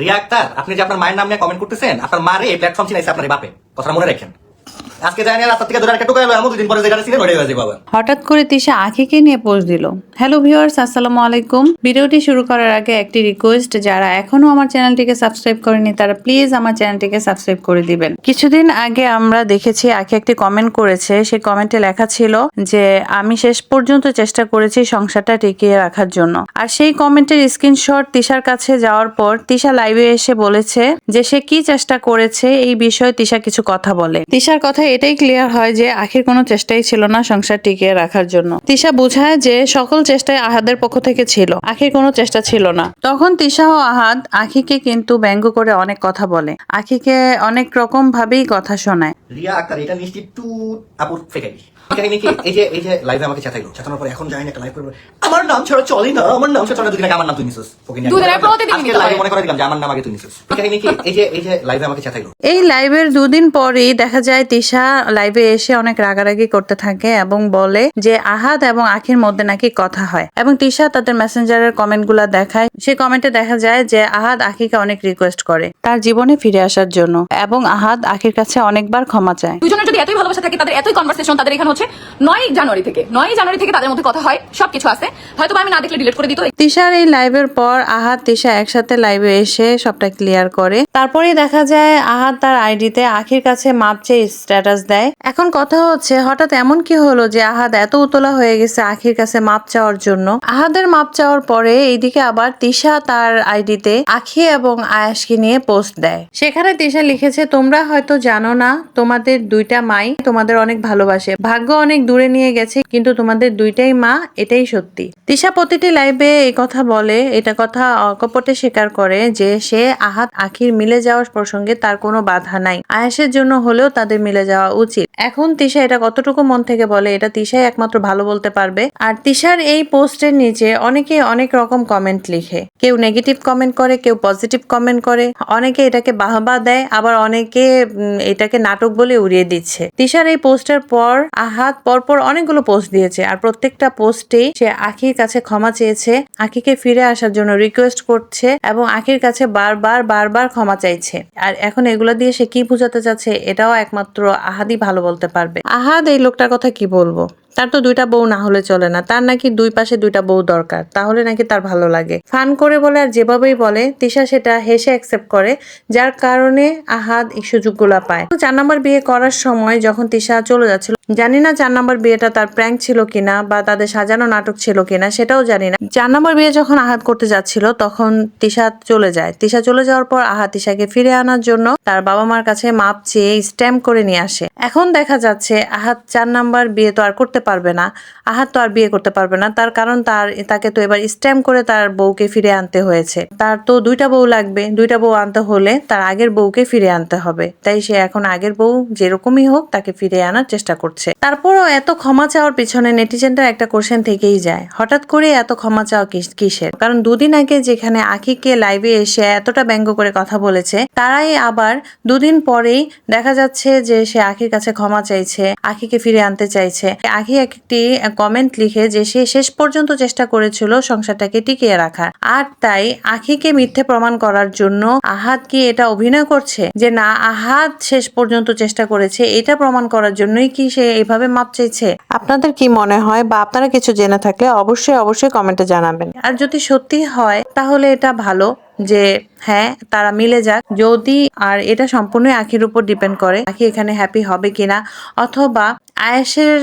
রিয়া আক্তার আপনি যে আপনার মায়ের নাম নিয়ে কমেন্ট করতেছেন, আপনার মারে এই প্ল্যাটফর্ম চিনাইছে আপনার বাপে। কথা মনে রাখেন। আজকে জানি ধরে একটা এলো এমন পরে হয়ে যাবে আবার। হঠাৎ করে তিশা আখিকে নিয়ে দিল। হ্যালো ভিউয়ার্স আসসালামু আলাইকুম। ভিডিওটি শুরু করার আগে একটি রিকোয়েস্ট যারা এখনও আমার চ্যানেলটিকে সাবস্ক্রাইব করেনি, তারা প্লিজ আমার চ্যানেলটিকে সাবস্ক্রাইব করে দিবেন। কিছুদিন আগে আমরা দেখেছি আখি একটি কমেন্ট করেছে, সেই কমেন্টে লেখা ছিল যে, আমি শেষ পর্যন্ত চেষ্টা করেছি সংসারটা টিকিয়ে রাখার জন্য। আর সেই কমেন্টের স্ক্রিনশট তিশার কাছে যাওয়ার পর তিশা লাইভে এসে বলেছে যে, সে কি চেষ্টা করেছে, এই বিষয়ে তিশা কিছু কথা বলে। তিশার কথা এটাই ক্লিয়ার হয় যে আখির কোনো চেষ্টাই ছিল না সংসার টিকিয়ে রাখার জন্য। তিশা বুঝায় যে সকল চেষ্টায় আহাদের পক্ষ থেকে ছিল, আখির কোনো চেষ্টা ছিল না। তখন তিশা ও আহাদ আখিকে কিন্তু ব্যঙ্গ করে অনেক কথা বলে। আখিকে অনেক রকম ভাবেই কথা শোনায়। রিয়া এটা টু আপুর এই যে এই যে লাইভে আমাকে চেতাইলো চেতানোর পর এখন যাই না একটা লাইভ করব। আমার নাম ছাড়া চলে না। আমার নাম ছাড়া দুদিন আগে আমার নাম তুই নিছিস। আজকে লাইভে মনে করে দিলাম যে আমার নাম আগে তুই নিছিস। এই যে এই যে লাইভে আমাকে চেতাইলো এই লাইভের দুদিন পরেই দেখা যায় তিশা লাইভে এসে অনেক রাগারাগি করতে থাকে এবং বলে যে আহাদ এবং আখির মধ্যে নাকি কথা হয়। এবং তিশা তাদের মেসেঞ্জারের কমেন্টগুলো দেখায়। সেই কমেন্টে দেখা যায় যে আহাদ আখিকে অনেক রিকোয়েস্ট করে তার জীবনে ফিরে আসার জন্য। এবং আহাদ আখির কাছে অনেকবার ক্ষমা চায়। দুজনের যদি এতই ভালোবাসা থাকে তাদের এতই কনভারসেশন তাদের এখানে হচ্ছে নয় জানুয়ারি থেকে। নয় জানুয়ারি থেকে তাদের মধ্যে কথা হয়, সবকিছু আছে। হয়তো আমি না দেখলে ডিলিট করে দিত। তিশার এই লাইভের পর আহাদ তিশা একসাথে লাইভে এসে সবটা ক্লিয়ার করে। তারপরেই দেখা যায় আহাদ তার আইডিতে আখির কাছে মাপ চেয়ে স্ট্যাটাস দেয়। এখন কথা হচ্ছে, হঠাৎ এমন কি হলো যে আহাদ এত উতলা হয়ে গেছে আখির কাছে মাপ চাওয়ার জন্য? আহাদের মাপ চাওয়ার পরে এইদিকে আবার তিশা তার আইডিতে আখি এবং আয়াসকে নিয়ে পোস্ট দেয়। সেখানে তিশা লিখেছে, তোমরা হয়তো জানো না, তোমাদের দুইটা মাই তোমাদের অনেক ভালোবাসে। ভাগ্য অনেক দূরে নিয়ে গেছে, কিন্তু তোমাদের দুইটাই মা, এটাই সত্যি। তিশা প্রতিটি লাইভে এই কথা বলে, এটা কথা অকপটে স্বীকার করে যে সে আহাত আখির মিলে যাওয়ার প্রসঙ্গে তার কোনো বাধা নাই। আয়াসের জন্য হলেও তাদের মিলে যাওয়া উচিত। এখন তিশা এটা কতটুকু মন থেকে বলে, এটা তিশাই একমাত্র ভালো বলতে পারবে। আর তিশার এই পোস্টের নিচে অনেকে অনেক রকম কমেন্ট লিখে। কেউ নেগেটিভ কমেন্ট করে, কেউ পজিটিভ কমেন্ট করে। অনেকে এটাকে বাহবা দেয়, আবার অনেকে এটাকে নাটক বলে উড়িয়ে দিচ্ছে। তিশার এই পোস্টের পর, আহাত, পরপর অনেকগুলো পোস্ট দিয়েছে। আর প্রত্যেকটা পোস্টেই সে আখির কাছে ক্ষমা চেয়েছে, আখিকে ফিরে আসার জন্য রিকোয়েস্ট করছে এবং আখির কাছে বারবার বারবার ক্ষমা চাইছে। আর এখন এগুলো দিয়ে সে কি বোঝাতে চাচ্ছে, এটাও একমাত্র আহাদি ভালো বলতে পারবে। আহাদ, এই লোকটার কথা কি বলব? তার তো দুইটা বউ না হলে চলে না। তার নাকি দুই পাশে দুইটা বউ দরকার। তাহলে নাকি তার ভালো লাগে। ফান করে বলে আর যেভাবেই বলে, তিশা সেটা হেসে অ্যাকসেপ্ট করে, যার কারণে আহাদ এই সুযোগগুলা পায়। চার নম্বর বিয়ে করার সময় যখন তিশা চলে যাচ্ছিল জানি না চার নম্বর বিয়েটা তার প্র্যাঙ্ক ছিল কিনা বা তাদের সাজানো নাটক ছিল কিনা, সেটাও জানি না। চার নম্বর বিয়ে যখন আহাত করতে যাচ্ছিল, তখন তিশা চলে যায়। তিশা চলে যাওয়ার পর আহাত তিশাকে ফিরে আনার জন্য তার বাবা মার কাছে মাপ চেয়ে স্ট্যাম্প করে নিয়ে আসে। এখন দেখা যাচ্ছে আহাত চার নাম্বার বিয়ে তো আর করতে পারবে না। আহাত তো আর বিয়ে করতে পারবে না। তার কারণ তার, তাকে তো এবার স্ট্যাম্প করে তার বউকে ফিরে আনতে হয়েছে। তার তো দুইটা বউ লাগবে। দুইটা বউ আনতে হলে তার আগের বউকে ফিরে আনতে হবে। তাই সে এখন আগের বউ যেরকমই হোক তাকে ফিরে আনার চেষ্টা করছে তারপরও এত ক্ষমা চাওয়ার পিছনে নেটিজেনটার একটা কোশ্চেন থেকেই যায়। হঠাৎ করে এত ক্ষমা চাওয়া কিসের? কারণ দুদিন আগে যেখানে আখিকে লাইভে এসে এতটা ব্যঙ্গ করে কথা বলেছে, তারাই আবার দুদিন পরেই দেখা যাচ্ছে যে সে আখির কাছে ক্ষমা চাইছে আখিকে ফিরে আনতে চাইছে। আখি একটি কমেন্ট লিখে যে সে শেষ পর্যন্ত চেষ্টা করেছিল সংসারটাকে টিকিয়ে রাখার। আর তাই আখিকে মিথ্যে প্রমাণ করার জন্য আহাদ কি এটা অভিনয় করছে? যে না, আহাদ শেষ পর্যন্ত চেষ্টা করেছে, এটা প্রমাণ করার জন্যই কি সে এইভাবে মাপ চাইছে। আপনাদের কি মনে হয় বা আপনারা কিছু জেনে থাকলে অবশ্যই অবশ্যই কমেন্টে জানাবেন। আর যদি সত্যি হয় তাহলে এটা ভালো। যে হ্যাঁ তারা মিলে যাক। যদি আর এটা সম্পূর্ণই আখির উপর ডিপেন্ড করে, আখি এখানে হ্যাপি হবে কিনা, অথবা আয়েসের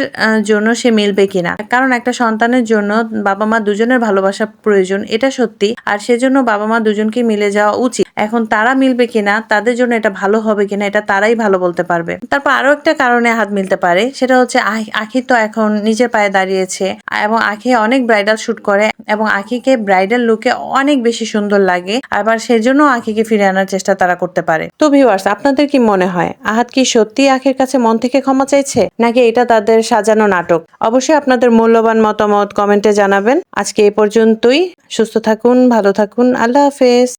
জন্য সে মিলবে কিনা। কারণ একটা সন্তানের জন্য বাবা মা দুজনের ভালোবাসা প্রয়োজন, এটা সত্যি। আর সেজন্য বাবা মা দুজনকে মিলে যাওয়া উচিত। এখন তারা মিলবে কিনা, তাদের জন্য এটা ভালো হবে কিনা, এটা তারাই ভালো বলতে পারবে। তারপর আরও একটা কারণে হাত মিলতে পারে, সেটা হচ্ছে আখি তো এখন নিজের পায়ে দাঁড়িয়েছে, এবং আখি অনেক ব্রাইডাল শুট করে, এবং আখিকে ব্রাইডাল লুকে অনেক বেশি সুন্দর লাগে। আবার সেজন্য আখিকে ফিরে আনার চেষ্টা তারা করতে পারে। তো ভিউয়ার্স আপনাদের কি মনে হয়, আহাত কি সত্যি আখির কাছে মন থেকে ক্ষমা চাইছে, নাকি এটা তাদের সাজানো নাটক? অবশ্যই আপনাদের মূল্যবান মতামত কমেন্টে জানাবেন। আজকে এ পর্যন্তই। সুস্থ থাকুন, ভালো থাকুন। আল্লাহ হাফেজ।